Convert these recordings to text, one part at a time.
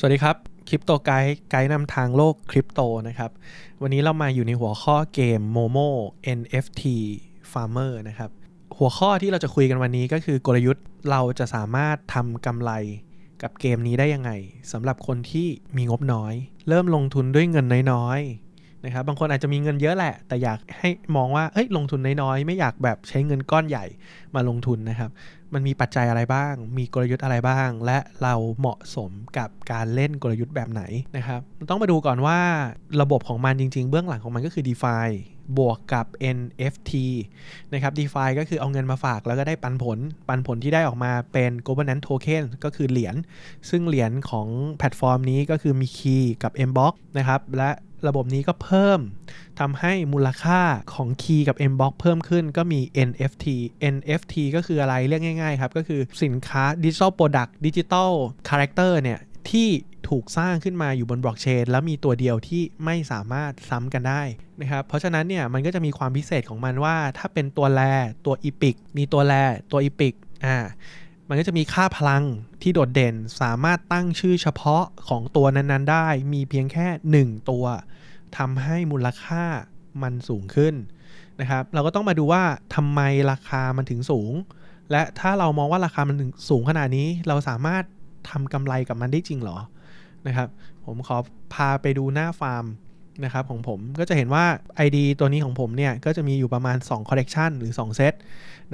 สวัสดีครับคริปโตไกด์ไกด์นำทางโลกคริปโตนะครับ วันนี้เรามาอยู่ในหัวข้อเกม Momo NFT Farmer นะครับ หัวข้อที่เราจะคุยกันวันนี้ก็คือกลยุทธ์เราจะสามารถทำกำไรกับเกมนี้ได้ยังไงสำหรับคนที่มีงบน้อย เริ่มลงทุนด้วยเงินน้อย นะครับบางคนอาจจะมีเงินเยอะแหละ แต่อยากให้มองว่าเอ้ยลงทุนน้อยๆ ไม่อยากแบบใช้เงินก้อนใหญ่มาลงทุนนะครับ มันมีปัจจัยอะไรบ้าง มีกลยุทธ์อะไรบ้าง และเราเหมาะสมกับการเล่นกลยุทธ์แบบไหนนะครับต้องมาดูก่อนว่าระบบของมันจริง ๆ เบื้องหลังของมันก็คือ DeFi บวกกับ NFT นะครับ DeFi ก็คือเอาเงินมาฝากแล้วก็ได้ปันผล ปันผลที่ได้ออกมาเป็น Governance Token ก็คือเหรียญ ซึ่งเหรียญของแพลตฟอร์มนี้ก็คือมีคีย์กับ Mbox นะครับ และ ระบบนี้ก็เพิ่มทำให้มูลค่าของคีย์กับ Mbox เพิ่มขึ้นก็มี NFT NFT ก็คืออะไรเรียกง่ายๆครับ ก็คือสินค้า Digital Product Digital Character เนี่ยที่ถูกสร้างขึ้นมาอยู่บนบล็อกเชนแล้วมีตัวเดียวที่ไม่สามารถซ้ำกันได้นะครับ เพราะฉะนั้นเนี่ยมันก็จะมีความพิเศษของมันว่า ถ้าเป็นตัวแรตัวอีพิกมีตัวแรตัวอีพิกอ่า มันก็จะมีค่าพลังที่โดดเด่นสามารถตั้งชื่อเฉพาะของตัวนั้นๆ ได้ มีเพียงแค่ 1 ตัวทำให้มูลค่ามันสูงขึ้นนะครับ เราก็ต้องมาดูว่าทำไมราคามันถึงสูง และถ้าเรามองว่าราคามันถึงสูงขนาดนี้ เราสามารถทำกำไรกับมันได้จริงหรอนะครับ ผมขอพาไปดูหน้าฟาร์มนะครับของผมก็จะเห็นว่า ID ตัวนี้ของผมเนี่ย ก็จะมีอยู่ประมาณ2 collection หรือ 2 เซต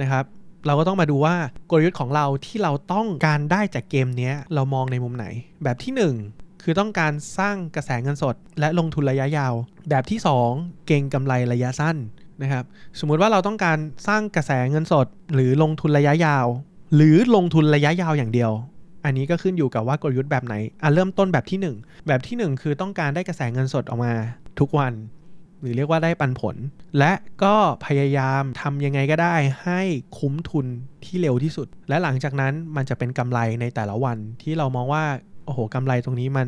นะครับ เราก็ต้องมาดูว่ากลยุทธ์ของเราที่เราต้องการได้จากเกมนี้เรามองในมุมไหน แบบที่ 1 คือต้องการสร้างกระแสเงินสด และลงทุนระยะยาว แบบที่ 2 เก่งกำไรระยะสั้นนะครับสมมุติว่าเราต้องการสร้างกระแสเงินสด หรือลงทุนระยะยาว หรือลงทุนระยะยาวอย่างเดียว อันนี้ก็ขึ้นอยู่กับว่ากลยุทธ์แบบไหนอะเริ่มต้นแบบที่ 1 แบบที่ 1 คือต้องการได้กระแสเงินสดออกมา ทุกวัน หรือเรียกว่าได้ปันผล และก็พยายามทำยังไงก็ได้ให้คุ้มทุนที่เร็วที่สุด และหลังจากนั้นมันจะเป็นกำไรในแต่ละวันที่เรามองว่าโอ้โหกำไรตรงนี้มัน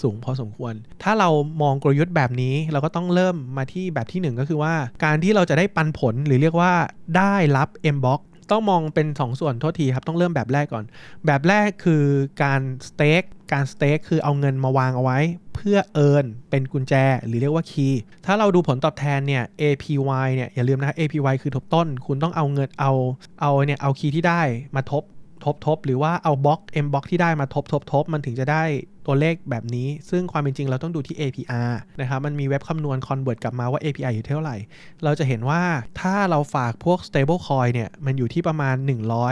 สูงพอสมควร ถ้าเรามองกลยุทธ์แบบนี้เราก็ต้องเริ่มมาที่แบบที่ 1 ก็คือว่า การที่เราจะได้ปันผลหรือเรียกว่าได้รับ M-Box ต้องมองเป็น2ส่วนโทษทีครับ ต้องเริ่มแบบแรกก่อน แบบแรกคือการสเต็กการสเต็กคือเอาเงินมาวางเอาไว้ เพื่อเอินเป็นกุญแจ หรือเรียกว่าคีย์ถ้าเราดูผลตอบแทนเนี่ย APY เนี่ยอย่าลืมนะ APY คือทบต้น คุณต้องเอาเงินเอาเอาเนี่ยเอาคีย์ที่ได้มาทบ ทบทบหรือว่าเอาบล็อก M บล็อกที่ได้มาทบทบทบมันถึงจะได้ตัวเลขแบบนี้ ซึ่งความเป็นจริงเราต้องดูที่ APR นะครับ มันมีเว็บคำนวณ convert กลับมาว่า APR อยู่เท่าไหร่ เราจะเห็นว่าถ้าเราฝากพวก stable coin เนี่ย มันอยู่ที่ประมาณ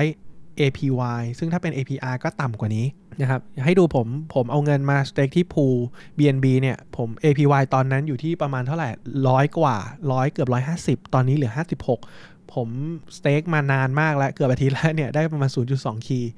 100 APY ซึ่งถ้าเป็น APR ก็ต่ำกว่านี้นะครับ ให้ดูผม ผมเอาเงินมา stake ที่ pool BNB เนี่ย ผม APY ตอนนั้นอยู่ที่ประมาณเท่าไหร่ร้อยกว่าร้อยเกือบ 150 ตอนนี้เหลือ 56 ผมสเต็กมานานมากแล้ว เกือบอาทิตย์แล้วเนี่ย ได้ประมาณ 0.2 คีย์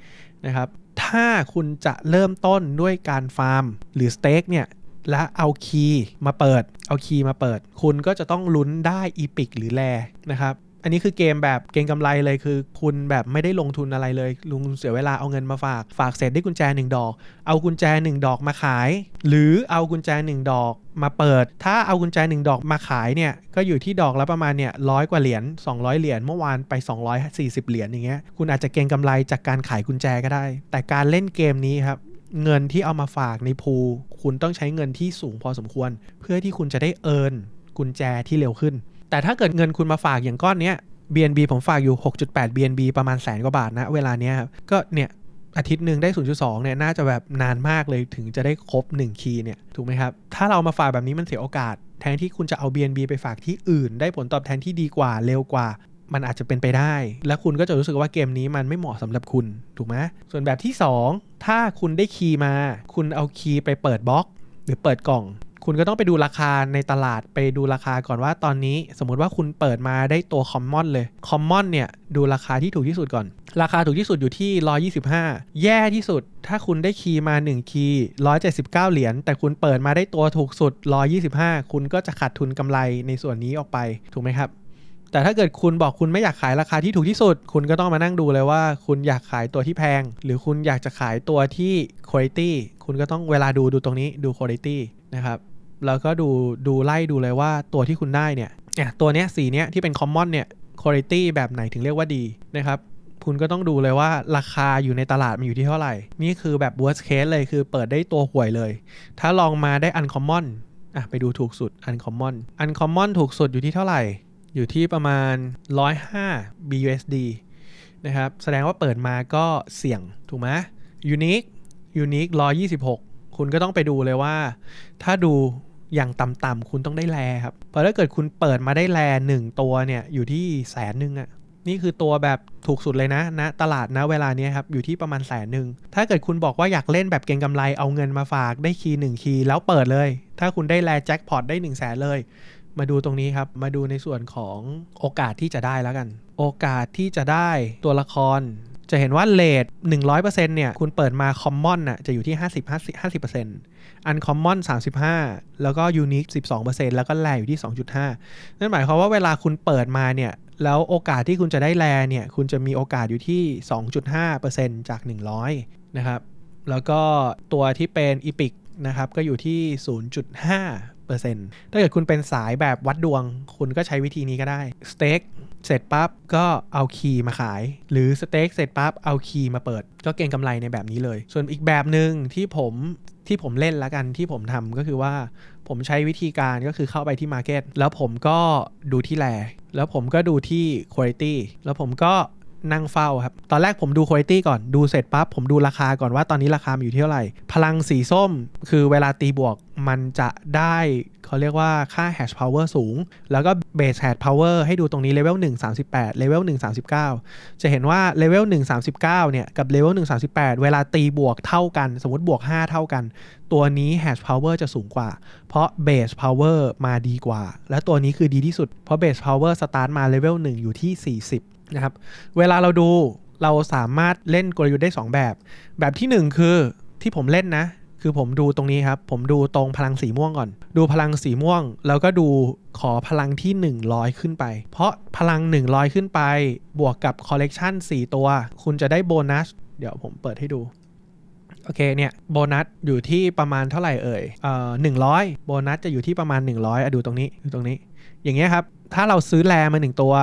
นะครับ ถ้าคุณจะเริ่มต้นด้วยการฟาร์ม หรือสเต็กเนี่ยและเอาคีย์มาเปิด เอาคีย์มาเปิด คุณก็จะต้องลุ้นได้อีพิกหรือแรนะครับ อันนี้คือเกมแบบเกงกำไรเลยคือ คุณแบบไม่ได้ลงทุนอะไรเลยลงทุนเสียเวลาเอาเงินมาฝากฝากเสร็จได้กุญแจ 1 ดอก เอากุญแจ 1 ดอกมาขาย หรือเอากุญแจ 1 ดอกมาเปิด ถ้าเอากุญแจ 1 ดอกมาขายเนี่ยก็อยู่ที่ดอกละประมาณเนี่ยร้อยกว่าเหรียญ200 เหรียญเมื่อวานไป 240 เหรียญอย่างเงี้ยคุณอาจจะเกงกำไรจากการขายกุญแจก็ได้ แต่การเล่นเกมนี้ครับเงินที่เอามาฝากในพูคุณต้องใช้เงินที่สูงพอสมควร เพื่อที่คุณจะได้เอินกุญแจที่เร็วขึ้น แต่ถ้าเกิดเงินคุณมาฝากอย่างก้อนเนี้ย BNB ผมฝากอยู่ 6.8 BNB ประมาณแสนกว่าบาทนะ เวลาเนี้ยก็เนี่ยอาทิตย์หนึ่งได้ 0.2 เนี่ย น่าจะแบบนานมากเลยถึงจะได้ครบ 1 คีย์เนี่ย ถูกไหมครับ ถ้าเรามาฝากแบบนี้มันเสียโอกาส แทนที่คุณจะเอา BNB ไปฝากที่อื่น ได้ผลตอบแทนที่ดีกว่า เร็วกว่า มันอาจจะเป็นไปได้ และคุณก็จะรู้สึกว่าเกมนี้มันไม่เหมาะสำหรับคุณ ถูกไหมส่วนแบบที่ 2 ถ้าคุณได้คีย์มา คุณเอาคีย์ไปเปิดบล็อก หรือเปิดกล่อง คุณก็ต้องไปดูราคาในตลาดไปดูราคาก่อนว่าตอนนี้สมมุติว่าคุณเปิดมาได้ตัวคอมมอนเลยคอมมอนเนี่ยดูราคาที่ถูกที่สุดก่อน ราคาถูกที่สุดอยู่ที่ 125 แย่ที่สุด ถ้าคุณได้คีย์มา 1 คีย์ 179 เหรียญแต่คุณเปิดมาได้ตัวถูกสุด 125 คุณก็จะขาดทุนกำไรในส่วนนี้ออกไปถูกไหมครับแต่ถ้าเกิดคุณบอกคุณไม่อยากขายราคาที่ถูกที่สุด คุณก็ต้องมานั่งดูเลยว่า คุณอยากขายตัวที่แพง หรือคุณอยากจะขายตัวที่คุณก็ต้องเวลาดูดูตรงนี้ดู quality นะครับ แล้วก็ดูดูไล่ดูเลยว่าตัวที่คุณได้เนี่ยตัวเนี้ยสีเนี้ยที่เป็น common เนี่ย quality แบบไหนถึงเรียกว่าดีนะครับคุณก็ต้องดูเลยว่าราคาอยู่ในตลาดมันอยู่ที่เท่าไหร่ นี่คือแบบ worst case เลยคือเปิดได้ตัวห่วยเลย ถ้าลองมาได้ uncommon อะไปดูถูกสุด uncommon uncommon ถูกสุดอยู่ที่เท่าไหร่ อยู่ที่ประมาณ 105 BUSD นะครับ แสดงว่าเปิดมาก็เสี่ยง ถูกไหม unique unique 126 คุณก็ต้องไปดูเลยว่า ถ้าดู อย่างต่ำๆคุณต้องได้แลครับเพราะถ้าเกิดคุณเปิดมาได้แลหนึ่งตัวเนี่ยอยู่ที่แสนหนึ่งอะนี่คือตัวแบบถูกสุดเลยนะนะตลาดนะเวลานี้ครับอยู่ที่ประมาณแสนหนึ่งถ้าเกิดคุณบอกว่าอยากเล่นแบบเก็งกำไรเอาเงินมาฝากได้คีย์หนึ่งคีย์แล้วเปิดเลย ถ้าคุณได้แลแจ็คพอตได้1นึ่งแสนเลย มาดูตรงนี้ครับ มาดูในส่วนของโอกาสที่จะได้แล้วกัน โอกาสที่จะได้ตัวละคร จะเห็นว่าเลท100%เนี่ย คุณเปิดมาคอมมอนน่ะจะอยู่ที่ 50 50 50%อันคอมมอน35 แล้วก็ยูนิค12%แล้วก็แลอยู่ที่ 2.5 นั่นหมายความว่าเวลาคุณเปิดมาเนี่ย แล้วโอกาสที่คุณจะได้แลเนี่ย คุณจะมีโอกาสอยู่ที่ 2.5%จาก 100 นะครับ แล้วก็ตัวที่เป็นอีพิกนะครับ ก็อยู่ที่ 0.5 ถ้าเกิดคุณเป็นสายแบบวัดดวง คุณก็ใช้วิธีนี้ก็ได้สเต็กเสร็จปั๊บก็เอาคีย์มาขาย หรือสเต็กเสร็จปั๊บเอาคีย์มาเปิด ก็เก็งกำไรในแบบนี้เลย ส่วนอีกแบบหนึ่งที่ผมที่ผมเล่นล้วกันที่ผมทำก็คือว่า ผมใช้วิธีการก็คือเข้าไปที่ Market แล้วผมก็ดูที่แลแล้วผมก็ดูที่ Quality แล้วผมก็ นั่งเฝ้าครับ ตอนแรกผมดูคุณภาพก่อนดูเสร็จปั๊บผมดูราคาก่อนว่าตอนนี้ราคามันอยู่ที่เท่าไหร่ พลังสีส้มคือเวลาตีบวกมันจะได้เขาเรียกว่าค่า hash power สูง แล้วก็ base hash power ให้ดูตรงนี้ level 1 38 level 1 39 จะเห็นว่า level 1 39 เนี่ย กับ level 1 38 เวลาตีบวกเท่ากัน สมมติบวก 5 เท่ากัน ตัวนี้ hash power จะสูงกว่า เพราะ base power มาดีกว่า และตัวนี้คือดีที่สุด เพราะ base power start มา level 1 อยู่ที่ 40 นะครับ เวลาเราดูเราสามารถเล่นกลยุทธ์ได้ 2 แบบ แบบที่ 1 คือที่ผมเล่นนะ คือผมดูตรงนี้ครับ ผมดูตรงพลังสีม่วงก่อน ดูพลังสีม่วง แล้วก็ดูขอพลังที่ 100 ขึ้นไป เพราะพลัง 100 ขึ้นไป บวกกับคอลเลกชัน4 ตัว คุณจะได้โบนัส เดี๋ยวผมเปิดให้ดูโอเคเนี่ยโบนัสอยู่ที่ประมาณเท่าไหร่เอ่ยเอ่อหนึ่งร้อยโบนัสจะอยู่ที่ประมาณ 100อะดูตรงนี้ดูตรงนี้ อย่างเงี้ยครับ ถ้าเราซื้อแรมา 1 ตัว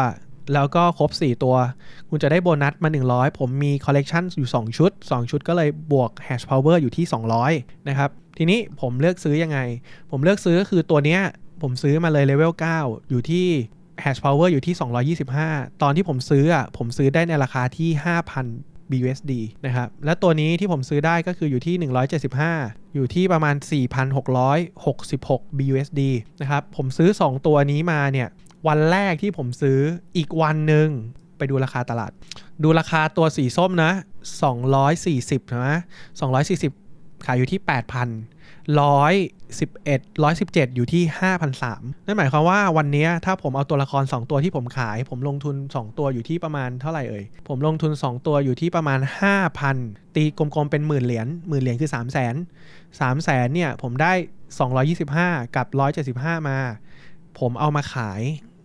แล้วก็ครบ 4 ตัว คุณจะได้โบนัสมา 100 ผมมีคอลเลกชันอยู่ 2 ชุด 2 ชุดก็เลยบวก hash power อยู่ที่ 200 นะครับ ทีนี้ผมเลือกซื้อยังไง ผมเลือกซื้อก็คือตัวเนี้ย ผมซื้อมาเลยเลเวล 9 อยู่ที่ hash power อยู่ที่ 225 ตอนที่ผมซื้ออะผมซื้อได้ในราคาที่ 5,000 BUSD นะครับ และตัวนี้ที่ผมซื้อได้ก็คืออยู่ที่ 175 อยู่ที่ประมาณ 4,666 BUSD นะครับ ผมซื้อ 2 ตัวนี้มาเนี่ย วันแรกที่ผมซื้ออีกวันหนึ่งไปดูราคาตลาด ดูราคาตัวสีส้มนะ 240นะ240 ขายอยู่ที่ 8,000 111 117 อยู่ที่ 5,003นั่นหมายความว่าวันนี้ถ้าผมเอาตัวละคร 2 ตัวที่ผมขาย ผมลงทุน 2 ตัวอยู่ที่ประมาณเท่าไหร่เอ่ย ผมลงทุน 2 ตัวอยู่ที่ประมาณ 5,000 ตีกลมๆเป็นหมื่นเหรียญหมื่นเหรียญคือ 3 0 0 0 0 0 3 0 0 0 0เนี่ยผมได้ 225 กับ 175 มา ผมเอามาขาย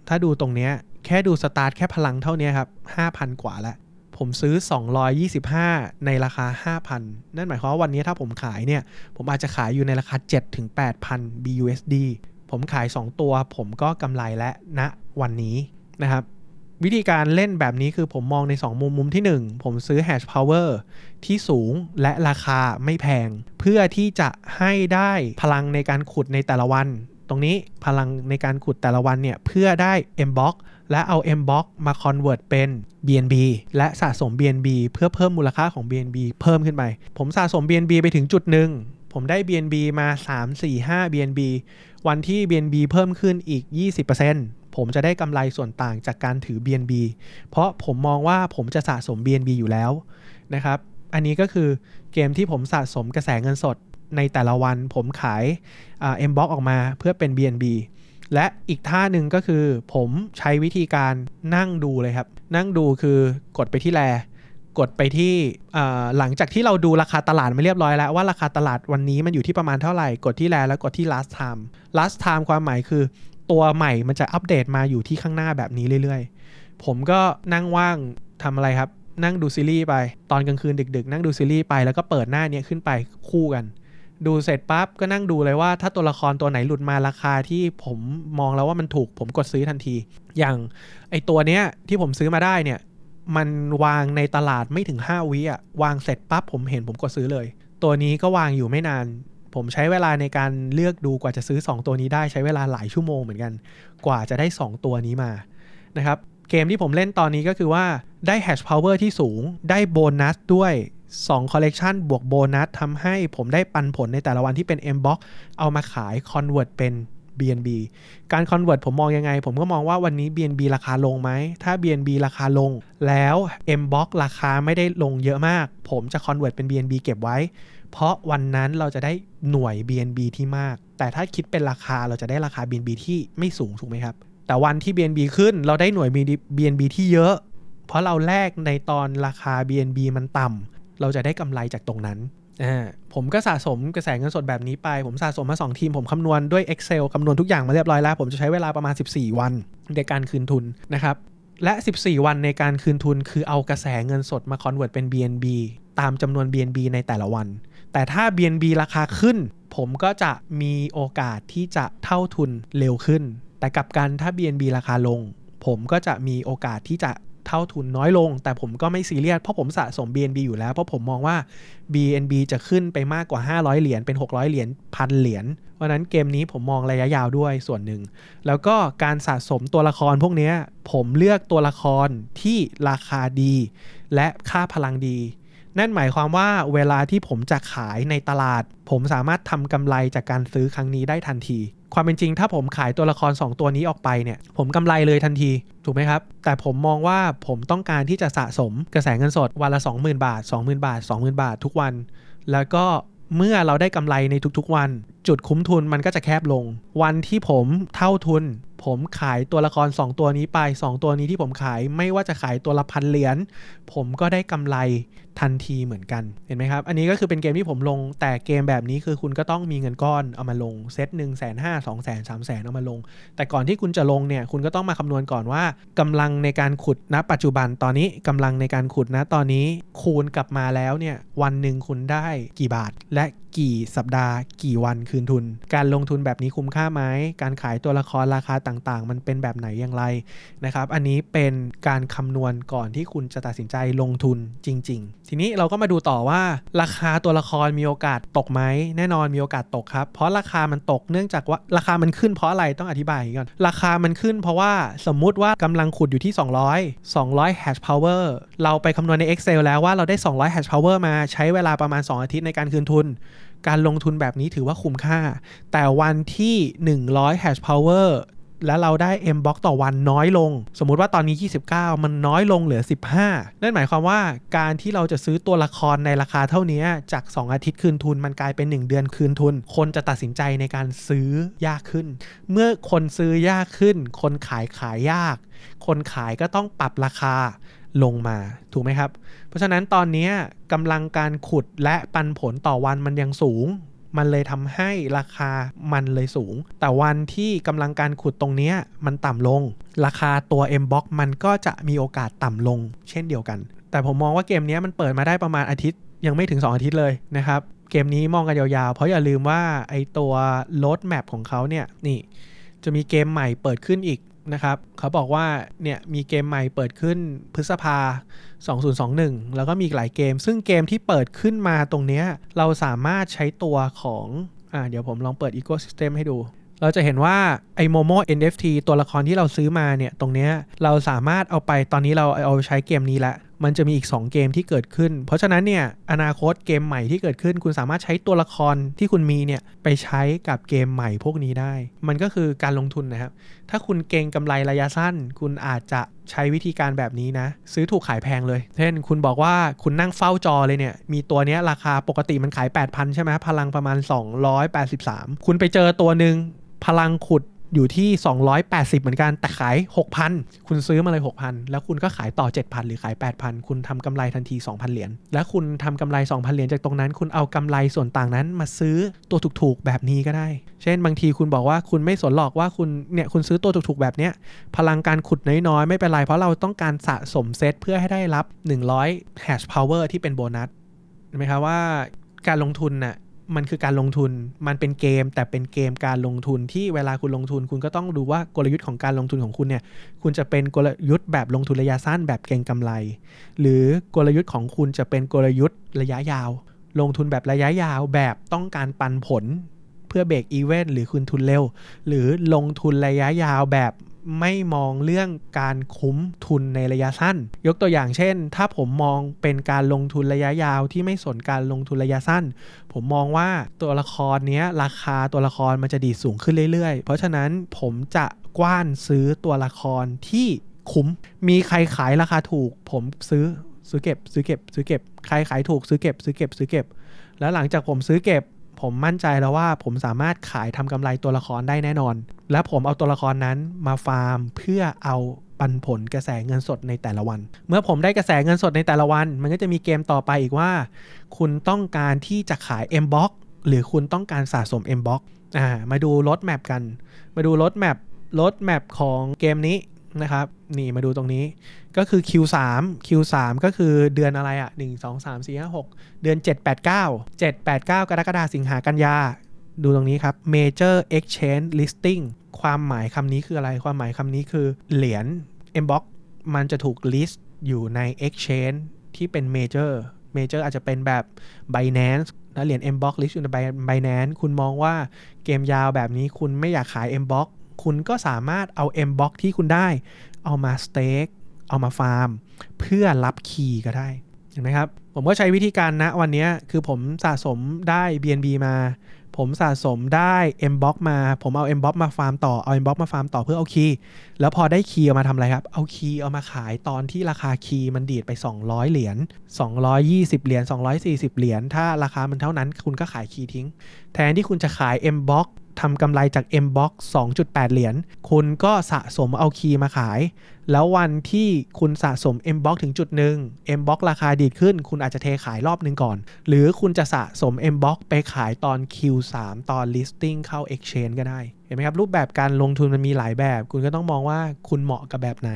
ถ้าดูตรงเนี้ยแค่ดูสตาร์ทแค่พลังเท่านี้ครับ 5,000 กว่าแล้ว ผมซื้อ 225 ในราคา 5,000 นั่นหมายความว่าวันนี้ถ้าผมขายเนี่ย ผมอาจจะขายอยู่ในราคา 7-8,000 BUSD ผมขาย 2 ตัว ผมก็กำไรและณนะวันนี้นะครับ วิธีการเล่นแบบนี้คือผมมองใน 2 มุมมุมที่ 1 ผมซื้อ hash power ที่สูงและราคาไม่แพง เพื่อที่จะให้ได้พลังในการขุดในแต่ละวัน ตรงนี้พลังในการขุดแต่ละวันเนี่ยเพื่อได้ M box และเอา M box มา convert เป็น BNB และสะสม BNB เพื่อเพิ่มมูลค่าของ BNB เพิ่มขึ้นไป ผมสะสม BNB ไปถึงจุดหนึ่งผมได้ BNB มา 3 4 5 BNB วันที่ BNB เพิ่มขึ้นอีก 20%ผมจะได้กำไรส่วนต่างจากการถือ BNB เพราะผมมองว่าผมจะสะสม BNB อยู่แล้วนะครับ อันนี้ก็คือเกมที่ผมสะสมกระแสเงินสด ในแต่ละวันผมขาย M box ออกมาเพื่อเป็น BNB และอีกท่าหนึ่งก็คือผมใช้วิธีการนั่งดูเลยครับ นั่งดูคือกดไปที่แล กดไปที่หลังจากที่เราดูราคาตลาดไม่เรียบร้อยแล้วว่าราคาตลาดวันนี้มันอยู่ที่ประมาณเท่าไหร่ กดที่แลแล้วกดที่ last time last time ความหมายคือ ตัวใหม่มันจะอัปเดตมาอยู่ที่ข้างหน้าแบบนี้เรื่อยๆ ผมก็นั่งว่างทำอะไรครับ นั่งดูซีรีส์ไป ตอนกลางคืนดึก ๆ นั่งดูซีรีส์ไปแล้วก็เปิดหน้านี้ขึ้นไปคู่กัน ดูเสร็จปั๊บก็นั่งดูเลยว่าถ้าตัวละครตัวไหนหลุดมาราคาที่ผมมองแล้วว่ามันถูกผมกดซื้อทันที อย่างไอตัวเนี้ยที่ผมซื้อมาได้เนี่ย มันวางในตลาดไม่ถึง 5 วิอะวางเสร็จปั๊บผมเห็นผมกดซื้อเลย ตัวนี้ก็วางอยู่ไม่นาน ผมใช้เวลาในการเลือกดูกว่าจะซื้อ 2 ตัวนี้ได้ใช้เวลาหลายชั่วโมงเหมือนกัน กว่าจะได้ 2 ตัวนี้มานะครับเกมที่ผมเล่นตอนนี้ก็คือว่าได้ hash power ที่สูงได้โบนัสด้วย 2 collection บวกโบนัสทำให้ผมได้ปันผลในแต่ละวันที่เป็น M box เอามาขาย convert เป็น BNB การ convert ผมมองยังไง ผมก็มองว่าวันนี้ BNB ราคาลงไหม ถ้า BNB ราคาลง แล้ว M box ราคาไม่ได้ลงเยอะมาก ผมจะ convert เป็น BNB เก็บไว้ เพราะวันนั้นเราจะได้หน่วย BNB ที่มาก แต่ถ้าคิดเป็นราคาเราจะได้ราคา BNB ที่ไม่สูงถูกไหมครับ แต่วันที่ BNB ขึ้นเราได้หน่วย BNB ที่เยอะ เพราะเราแลกในตอนราคา BNB มันต่ำ เราจะได้กำไรจากตรงนั้นอ่าผมก็สะสมกระแสเงินสดแบบนี้ไป ผมสะสมมา 2 ทีม ผมคำนวณด้วย Excel คำนวณทุกอย่างมาเรียบร้อยแล้ว ผมจะใช้เวลาประมาณ 14 วันในการคืนทุนนะครับและ 14 วันในการคืนทุนคือเอากระแสเงินสดมา convert เป็น BNB ตามจำนวน BNB ในแต่ละวัน แต่ถ้า BNB ราคาขึ้น ผมก็จะมีโอกาสที่จะเท่าทุนเร็วขึ้น แต่กลับกันถ้า BNB ราคาลง ผมก็จะมีโอกาสที่จะ เท่าทุนน้อยลง แต่ผมก็ไม่ซีเรียสเพราะผมสะสม BNB อยู่แล้ว เพราะผมมองว่า BNB จะขึ้นไปมากกว่า 500 เหรียญเป็น 600 เหรียญพันเหรียญวันนั้นเกมนี้ผมมองระยะยาวด้วยส่วนหนึ่ง แล้วก็การสะสมตัวละครพวกนี้ผมเลือกตัวละครที่ราคาดี และค่าพลังดี นั่นหมายความว่าเวลาที่ผมจะขายในตลาด ผมสามารถทำกำไรจากการซื้อครั้งนี้ได้ทันที ความเป็นจริงถ้าผมขายตัวละคร 2 ตัวนี้ออกไปเนี่ย ผมกำไรเลยทันที ถูกไหมครับ แต่ผมมองว่าผมต้องการที่จะสะสมกระแสเงินสดวันละ 20,000 บาท 20,000 บาท 20,000 บาททุกวัน แล้วก็เมื่อเราได้กำไรในทุกๆวัน จุดคุ้มทุนมันก็จะแคบลง วันที่ผมเท่าทุน ผมขายตัวละคร 2 ตัวนี้ไป 2 ตัวนี้ที่ผมขายไม่ว่าจะขายตัวละพันเหรียญผมก็ได้กำไร ทันทีเหมือนกัน เห็นไหมครับ อันนี้ก็คือเป็นเกมที่ผมลง แต่เกมแบบนี้คือคุณก็ต้องมีเงินก้อนเอามาลง เซตหนึ่งแสนห้าสองแสนสามแสนเอามาลง แต่ก่อนที่คุณจะลงเนี่ย คุณก็ต้องมาคำนวณก่อนว่ากำลังในการขุดณปัจจุบันตอนนี้กำลังในการขุดณตอนนี้คูณกลับมาแล้วเนี่ยวันหนึ่งคุณได้กี่บาท และกี่สัปดาห์ กี่วันคืนทุน การลงทุนแบบนี้คุ้มค่าไหมการขายตัวละครราคาต่างๆ มันเป็นแบบไหนอย่างไรนะครับ อันนี้เป็นการคำนวณก่อนที่คุณจะตัดสินใจลงทุนจริง ๆทีนี้เราก็มาดูต่อว่า ราคาตัวละครมีโอกาสตกไหมแน่นอนมีโอกาสตกครับ เพราะราคามันตกเนื่องจากว่าราคามันขึ้นเพราะอะไรต้องอธิบายก่อน ราคามันขึ้นเพราะว่าสมมุติว่ากำลังขุดอยู่ที่ 200 200 hash power เราไปคำนวณใน Excel แล้วว่าเราได้ 200 hash power มาใช้เวลาประมาณ 2 อาทิตย์ในการคืนทุน การลงทุนแบบนี้ถือว่าคุ้มค่า แต่วันที่ 100 hash power แล้วเราได้ M box ต่อวันน้อยลง สมมุติว่าตอนนี้ 29 มันน้อยลงเหลือ 15 นั่นหมายความว่าการที่เราจะซื้อตัวละครในราคาเท่านี้จาก 2 อาทิตย์คืนทุนมันกลายเป็น 1 เดือนคืนทุน คนจะตัดสินใจในการซื้อยากขึ้น เมื่อคนซื้อยากขึ้น คนขายขายยาก คนขายก็ต้องปรับราคาลงมาถูกไหมครับ เพราะฉะนั้นตอนนี้กำลังการขุดและปันผลต่อวันมันยังสูง มันเลยทำให้ราคามันเลยสูง แต่วันที่กำลังการขุดตรงนี้มันต่ำลง ราคาตัว M box มันก็จะมีโอกาสต่ำลง เช่นเดียวกัน แต่ผมมองว่าเกมนี้มันเปิดมาได้ประมาณอาทิตย์ ยังไม่ถึง 2 อาทิตย์เลยนะครับ เกมนี้มองกันยาวๆ เพราะอย่าลืมว่าไอตัว road map ของเขาเนี่ยนี่จะมีเกมใหม่เปิดขึ้นอีก นะครับเขาบอกว่าเนี่ยมีเกมใหม่เปิดขึ้นพฤษภา 2021 แล้วก็มีหลายเกม ซึ่งเกมที่เปิดขึ้นมาตรงเนี้ยเราสามารถใช้ตัวของอ่าเดี๋ยวผมลองเปิด Ecosystem ให้ดูเราจะเห็นว่าไอโมโม NFT ตัวละครที่เราซื้อมาเนี่ย ตรงเนี้ยเราสามารถเอาไปตอนนี้เราเอาใช้เกมนี้แล้ว มันจะมีอีก 2 เกมที่เกิดขึ้น เพราะฉะนั้นเนี่ยอนาคตเกมใหม่ที่เกิดขึ้น คุณสามารถใช้ตัวละครที่คุณมีเนี่ยไปใช้กับเกมใหม่พวกนี้ได้ มันก็คือการลงทุนนะครับ ถ้าคุณเก่งกำไรระยะสั้น คุณอาจจะใช้วิธีการแบบนี้นะ ซื้อถูกขายแพงเลย เช่น คุณบอกว่าคุณนั่งเฝ้าจอเลยเนี่ย มีตัวนี้ราคาปกติมันขาย 8,000 ใช่ไหมพลังประมาณ 283 คุณไปเจอตัวหนึ่งพลังขุด อยู่ที่ 280 เหมือนกัน แต่ขาย 6,000 คุณซื้อมาเลย 6,000 แล้วคุณก็ขายต่อ 7,000 หรือขาย 8,000 คุณทำกำไรทันที 2,000 เหรียญ และคุณทำกำไร 2,000 เหรียญจากตรงนั้น คุณเอากำไรส่วนต่างนั้นมาซื้อตัวถูกๆ แบบนี้ก็ได้ เช่นบางทีคุณบอกว่าคุณไม่สนหรอกว่าคุณเนี่ยคุณซื้อตัวถูกๆ แบบเนี้ย พลังการขุดน้อยๆ ไม่เป็นไร เพราะเราต้องการสะสมเซตเพื่อให้ได้รับ 100 hash power ที่เป็นโบนัสเห็นไหมครับว่าการลงทุนน่ะ มันคือการลงทุน มันเป็นเกม แต่เป็นเกมการลงทุนที่เวลาคุณลงทุน คุณก็ต้องดูว่ากลยุทธ์ของการลงทุนของคุณเนี่ย คุณจะเป็นกลยุทธ์แบบลงทุนระยะสั้นแบบเก็งกำไร หรือกลยุทธ์ของคุณจะเป็นกลยุทธ์ระยะยาว ลงทุนแบบระยะยาวแบบต้องการปันผล เพื่อเบรกอีเวนต์หรือคืนทุนเร็ว หรือลงทุนระยะยาวแบบ ไม่มองเรื่องการคุ้มทุนในระยะสั้น ยกตัวอย่างเช่น ถ้าผมมองเป็นการลงทุนระยะยาวที่ไม่สนการลงทุนระยะสั้น ผมมองว่าตัวละครเนี้ยราคาตัวละครมันจะดีสูงขึ้นเรื่อยๆ เพราะฉะนั้นผมจะกว้านซื้อตัวละครที่คุ้ม มีใครขายราคาถูก ผมซื้อซื้อเก็บ ซื้อเก็บ ซื้อเก็บ ใครขายถูกซื้อเก็บ ซื้อเก็บ ซื้อเก็บ แล้วหลังจากผมซื้อเก็บ ผมมั่นใจแล้วว่าผมสามารถขายทำกำไรตัวละครได้แน่นอน และผมเอาตัวละครนั้นมาฟาร์มเพื่อเอาปันผลกระแสเงินสดในแต่ละวัน เมื่อผมได้กระแสเงินสดในแต่ละวัน มันก็จะมีเกมต่อไปอีกว่า คุณต้องการที่จะขาย M box หรือคุณต้องการสะสม M box อ่ามาดูรถแมปกัน มาดูรถแมปรถแมปของเกมนี้ นะครับ นี่มาดูตรงนี้ก็คือ Q3 Q3 ก็คือเดือนอะไรอะ1 2 3 4 5 6 เดือน 7 8 9 7 8 9 กรกฎาคมสิงหากันยา ดูตรงนี้ครับ Major Exchange Listing ความหมายคำนี้คืออะไร ความหมายคำนี้คือเหรียญ Mbox มันจะถูก list อยู่ใน Exchange ที่เป็น Major Major อาจจะเป็นแบบ Binance แล้วเหรียญ Mbox list อยู่ใน Binance คุณมองว่าเกมยาวแบบนี้คุณไม่อยากขาย Mbox คุณก็สามารถเอา Mbox ที่คุณได้ เอามา stake เอามาฟาร์ม เพื่อรับคีย์ก็ได้ เห็นไหมครับ ผมก็ใช้วิธีการนะวันนี้คือผมสะสมได้ BNB มา ผมสะสมได้ Mbox มา ผมเอา Mbox มาฟาร์มต่อ เอา Mbox มาฟาร์มต่อเพื่อเอาคีย์แล้วพอได้คีย์เอามาทำอะไรครับ เอาคีย์เอามาขายตอนที่ราคาคีย์มันดีดไป 200 เหรียญ220 เหรียญ240 เหรียญถ้าราคามันเท่านั้น คุณก็ขายคีย์ทิ้ง แทนที่คุณจะขาย Mbox ทำกำไรจาก Mbox 2.8 เหรียญ คุณก็สะสมเอาคีย์มาขาย แล้ววันที่คุณสะสม Mbox ถึงจุดหนึ่ง Mbox ราคาดีดขึ้น คุณอาจจะเทขายรอบหนึ่งก่อน หรือคุณจะสะสม Mbox ไปขายตอน Q3 ตอน listing เข้า exchange ก็ได้ เห็นไหมครับ รูปแบบการลงทุนมันมีหลายแบบ คุณก็ต้องมองว่าคุณเหมาะกับแบบไหน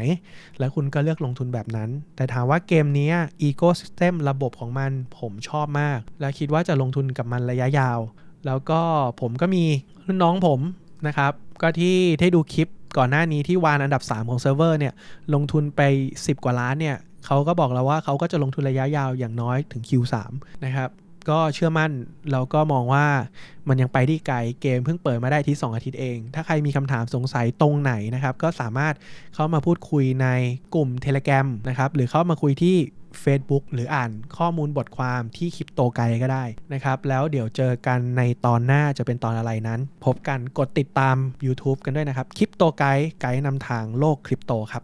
แล้วคุณก็เลือกลงทุนแบบนั้น แต่ถามว่าเกมนี้ ecosystem ระบบของมันผมชอบมาก และคิดว่าจะลงทุนกับมันระยะยาว แล้วก็ผมก็มีรุ่นน้องผมนะครับ ก็ที่ได้ดูคลิปก่อนหน้านี้ที่วานอันดับ 3 ของเซิร์ฟเวอร์เนี่ย ลงทุนไป 10 กว่าล้านเนี่ยเขาก็บอกแล้วว่าเขาก็จะลงทุนระยะยาวอย่างน้อยถึง Q3 นะครับ ก็เชื่อมั่นแล้วก็มองว่ามันยังไปได้ไกลเกมเพิ่งเปิดมาได้ที่ 2 อาทิตย์เอง ถ้าใครมีคำถามสงสัยตรงไหนนะครับ ก็สามารถเข้ามาพูดคุยในกลุ่ม Telegram นะครับ หรือเข้ามาคุยที่ Facebook หรืออ่านข้อมูลบทความที่คริปโตไกด์ก็ได้นะครับ แล้วเดี๋ยวเจอกันในตอนหน้าจะเป็นตอนอะไรนั้น พบกันกดติดตาม YouTube กันด้วยนะครับคริปโตไกด์ไกด์นำทางโลกคริปโตครับ